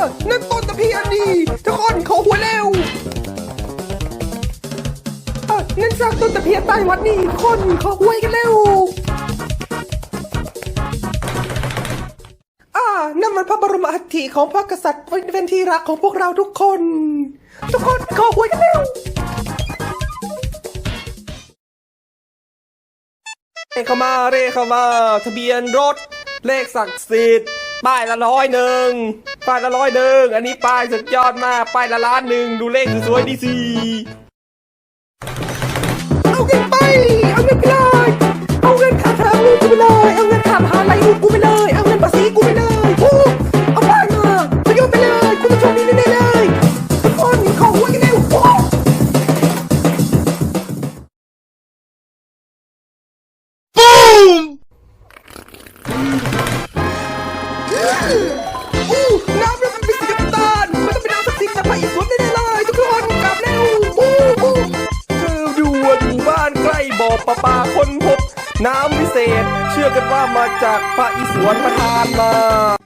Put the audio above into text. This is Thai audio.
อ นั่นต้นตะเพียนนี่ทุกคนขอหัวเร็วเออนั่นสร้างต้นตะเพียนใต้วัดนี่ทุกคนขอหวยกันเร็วอ่านั่นมันพระบรมอัฐิของพระกษัตริย์เป็นที่รักของพวกเราทุกคน ทุกคนขอหวยกันเร็วเรเข้ามาเรเข้ามาทะเบียนรถ เลขศักดิ์สิทธิ์ป้ายละร้อยหนึ่ง ป้ายละร้อยหนึ่งอันนี้ป้ายสุดยอดมากป้ายละล้านหนึ่งดูเลขสวยๆดีสิเอาเงินไป เอาเงินไปเลยเอาเงินค่าเทอมลูกกูไปเลยเอาเงินค่ามหาลัยลูกกูไปเลยเอาเงินภาษีกูไปเลยโอ้เอาป้ายมาประโยชน์ไปเลยกูจะโชมดีแน่ๆเลย บ่อประปาคนพบ น้ำวิเศษ เชื่อกันว่ามาจากพระอิศวรประทานมา